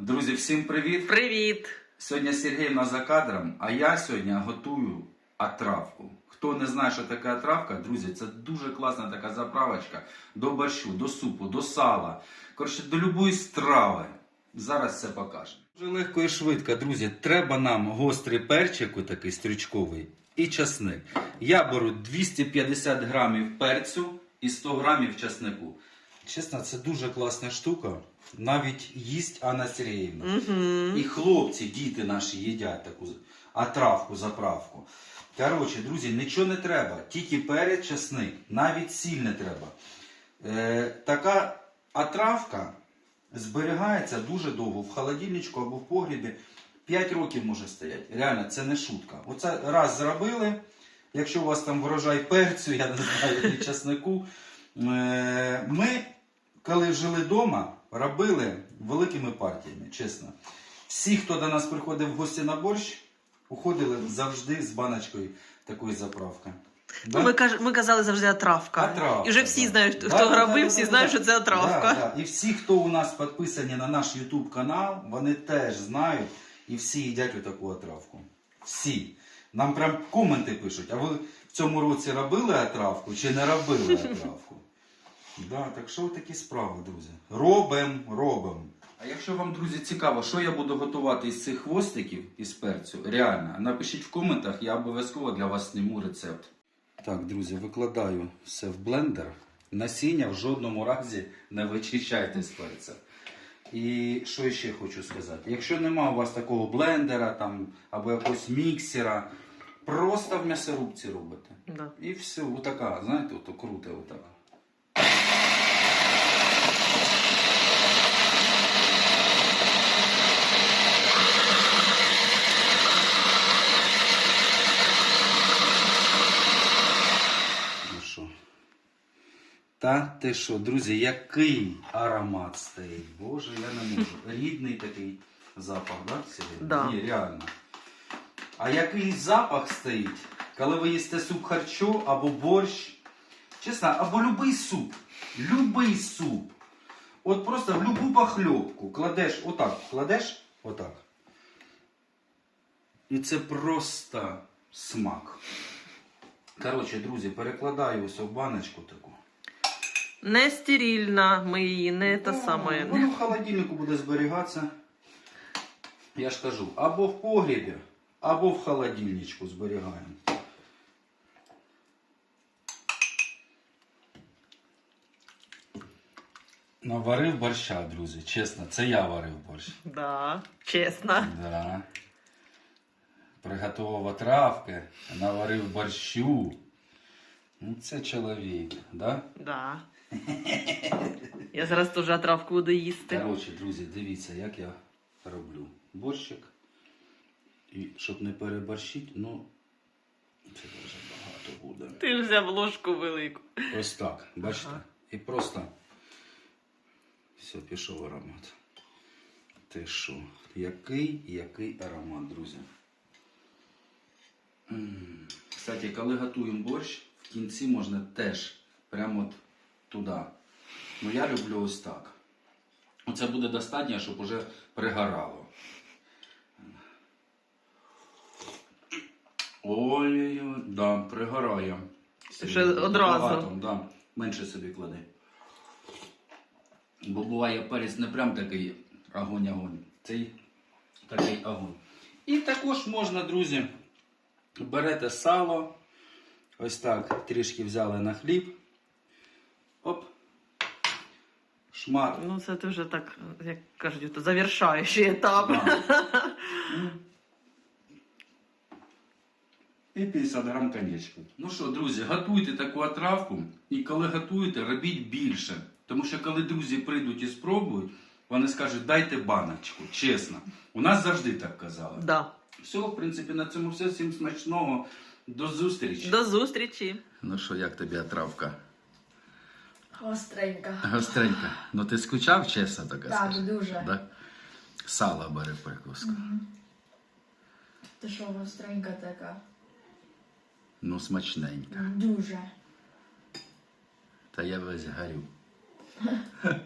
Друзі, всім привіт! Привіт! Сьогодні Сергіївна за кадром, а я сьогодні готую отравку. Хто не знає, що таке отравка, друзі, це дуже класна така заправочка до борщу, до супу, до сала. Коротше, до любої страви. Зараз все покажемо. Дуже легко і швидко, друзі. Треба нам гострий перчик, такий стрючковий, і часник. Я беру 250 грамів перцю і 100 грамів часнику. Чесно, це дуже класна штука. Навіть їсть Анна Сергіївна. Угу. І хлопці, діти наші їдять таку отравку, заправку. Коротше, друзі, нічого не треба, тільки перець, часник, навіть сіль не треба. Е, така отравка зберігається дуже довго в холодильничку або в погрібі. 5 років може стояти. Реально, це не шутка. Оце раз зробили. Якщо у вас там врожай перцю, я не знаю, і часнику. Е, ми, коли жили вдома, робили великими партіями, чесно. Всі, хто до нас приходив в гості на борщ, уходили завжди з баночкою такої заправки. Да? Ну, ми, каж... ми казали завжди отравка. Отравка, І вже всі да. знають, хто да, робив, да, всі да, знають, да. що це отравка. Да, да. І всі, хто у нас підписані на наш YouTube канал, вони теж знають і всі їдять отаку отравку. Всі. Нам прям коменти пишуть, а ви в цьому році робили отравку чи не робили отравку? Да, так що такі справи, друзі? Робим, робим. А якщо вам, друзі, цікаво, що я буду готувати із цих хвостиків із перцю, реально, напишіть в коментах, я обов'язково для вас зніму рецепт. Так, друзі, викладаю все в блендер. Насіння в жодному разі не вичищайте з перця. І що ще хочу сказати? Якщо нема у вас такого блендера там, або якогось міксера, просто в м'ясорубці робите. Да. І все, отака, знаєте, ото круте отак. Ну що? Та ти що, друзі, який аромат стоїть? Боже, я не можу. Рідний такий запах, да? Сергій? Да. Ні, реально. А який запах стоїть, коли ви їсте суп харчо або борщ? Чесно, або любий суп. Любий суп. От просто в любу похльопку кладеш отак, кладеш отак. І це просто смак. Коротше, друзі, перекладаю ось в баночку таку. Не стерильна, ми її не те Ну, саме. Воно в холодильнику буде зберігатися. Я ж кажу, або в погрібі, або в холодильничку зберігаємо. Наварив борща, друзі. Чесно, це я варив борщ. Да, чесно. Да. Приготував травки, наварив борщу. Це чоловік, да? Да. Я зараз теж отравку буду їсти. Коротше, друзі, дивіться, як я роблю борщик. І щоб не переборщити, ну це дуже багато буде. Ти взяв ложку велику. Ось так, бачите? Ага. І просто все, пішов аромат. Ти що? Який, який аромат, друзі. М. Кстати, коли готуємо борщ, в кінці можна теж прямо от туди. Ну я люблю ось так. Оце буде достатньо, щоб уже пригорало. Ой-ой-ой, да, пригорає. Ще одразу. Багато, да. Менше собі клади. Бо буває перець не прям такий огонь-огонь. Цей такий огонь. І також можна, друзі, берете сало. Ось так трішки взяли на хліб. Оп. Шмат. Ну, це ти вже так, як кажуть, завершаючий етап. Да. І 50 грам коньячку. Ну що, друзі, готуйте таку отравку. І коли готуєте, робіть більше. Тому що коли друзі прийдуть і спробують, вони скажуть, дайте баночку, чесно. У нас завжди так казали. Да. Все, в принципі, на цьому все. Всім смачного. До зустрічі. До зустрічі. Ну що, як тобі отравка? Остренька. Гостренька. Ну ти скучав, чесно таке Так, дуже. Да? Сало бери прикуску. Ти що, остренька така? Ну, смачненька. Дуже. Та я весь горю.